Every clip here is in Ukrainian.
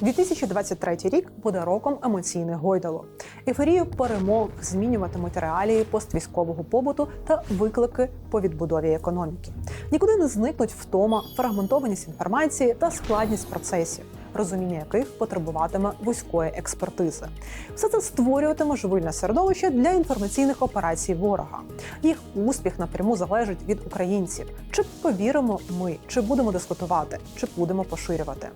2023 рік буде роком емоційних гойдалу. Ейфорію перемог змінюватимуть реалії поствійськового побуту та виклики по відбудові економіки. Нікуди не зникнуть втома, фрагментованість інформації та складність процесів, розуміння яких потребуватиме вузької експертизи. Все це створюватиме живильне середовище для інформаційних операцій ворога. Їх успіх напряму залежить від українців. Чи повіримо ми, чи будемо дискутувати, чи будемо поширювати.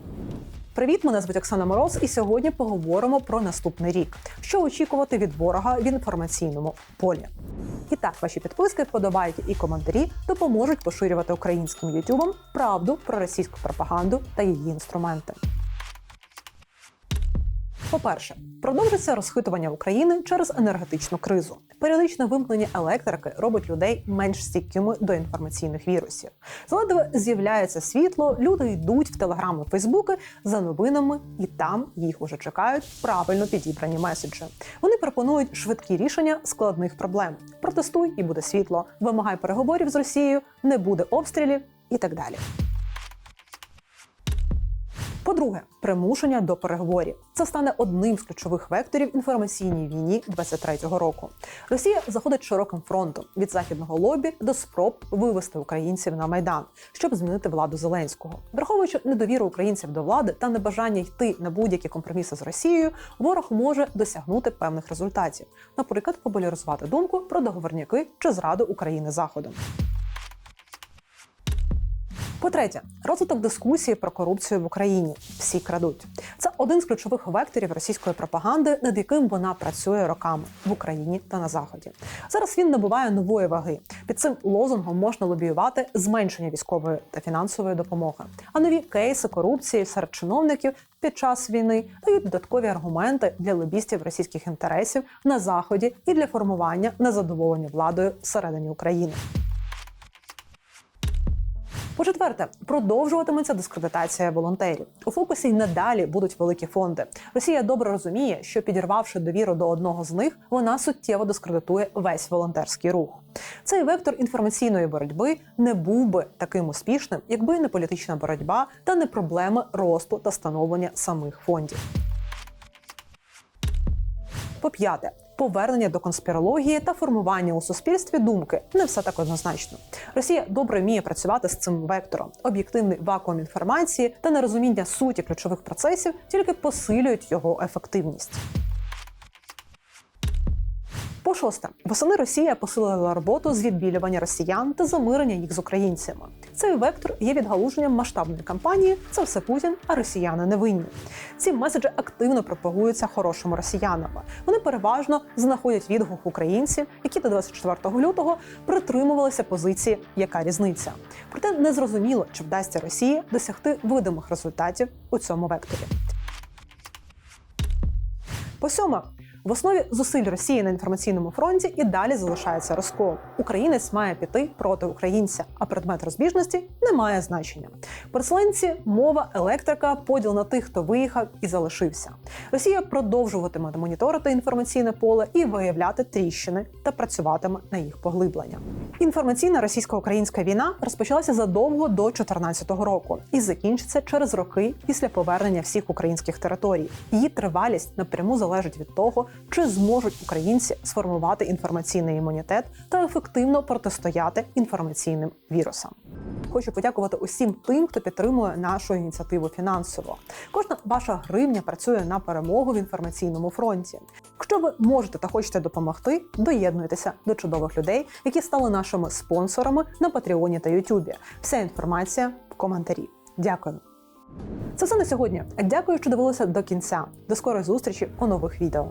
Привіт, мене звуть Оксана Мороз, і сьогодні поговоримо про наступний рік. Що очікувати від ворога в інформаційному полі? І так, ваші підписки, вподобайки і коментарі допоможуть поширювати українським ютубом правду про російську пропаганду та її інструменти. По-перше, продовжиться розхитування України через енергетичну кризу. Періодичне вимкнення електрики робить людей менш стійкими до інформаційних вірусів. Заледве з'являється світло, люди йдуть в телеграми, фейсбуки за новинами, і там їх уже чекають правильно підібрані меседжі. Вони пропонують швидкі рішення складних проблем: протестуй і буде світло, вимагай переговорів з Росією, не буде обстрілів і так далі. По-друге, примушення до переговорів. Це стане одним з ключових векторів інформаційній війні 23-го року. Росія заходить широким фронтом від західного лобі до спроб вивести українців на майдан, щоб змінити владу Зеленського. Враховуючи недовіру українців до влади та небажання йти на будь-які компроміси з Росією, ворог може досягнути певних результатів, наприклад, популяризувати думку про договорняки чи зраду України заходом. По-третє, розвиток дискусії про корупцію в Україні. Всі крадуть. Це один з ключових векторів російської пропаганди, над яким вона працює роками в Україні та на заході. Зараз він набуває нової ваги. Під цим лозунгом можна лобіювати зменшення військової та фінансової допомоги. А нові кейси корупції серед чиновників під час війни дають додаткові аргументи для лобістів російських інтересів на заході і для формування незадоволення владою всередині України. По-четверте, продовжуватиметься дискредитація волонтерів. У фокусі й надалі будуть великі фонди. Росія добре розуміє, що підірвавши довіру до одного з них, вона суттєво дискредитує весь волонтерський рух. Цей вектор інформаційної боротьби не був би таким успішним, якби не політична боротьба та не проблеми росту та становлення самих фондів. По п'яте. Повернення до конспірології та формування у суспільстві думки не все так однозначно. Росія добре вміє працювати з цим вектором. Об'єктивний вакуум інформації та нерозуміння суті ключових процесів тільки посилюють його ефективність. По шосте, восени Росія посилила роботу з відбілювання росіян та замирення їх з українцями. Цей вектор є відгалуженням масштабної кампанії Це все Путін, а росіяни не винні. Ці меседжі активно пропагуються хорошими росіянами. Вони переважно знаходять відгук українців, які до 24 лютого притримувалися позиції Яка різниця? Проте не зрозуміло, чи вдасться Росії досягти видимих результатів у цьому векторі. По сьоме, в основі зусиль Росії на інформаційному фронті і далі залишається розкол. Українець має піти проти українця, а предмет розбіжності не має значення. Переселенці, мова, електрика, поділ на тих, хто виїхав і залишився. Росія продовжуватиме моніторити інформаційне поле і виявляти тріщини та працюватиме на їх поглиблення. Інформаційна російсько-українська війна розпочалася задовго до 2014 року і закінчиться через роки після повернення всіх українських територій. Її тривалість напряму залежить від того, чи зможуть українці сформувати інформаційний імунітет та ефективно протистояти інформаційним вірусам. Хочу подякувати усім тим, хто підтримує нашу ініціативу фінансово. Кожна ваша гривня працює на перемогу в інформаційному фронті. Якщо ви можете та хочете допомогти, доєднуйтеся до чудових людей, які стали нашими спонсорами на Патреоні та Ютубі. Вся інформація в коментарі. Дякую. Це все на сьогодні. Дякую, що дивилися до кінця. До скорої зустрічі у нових відео.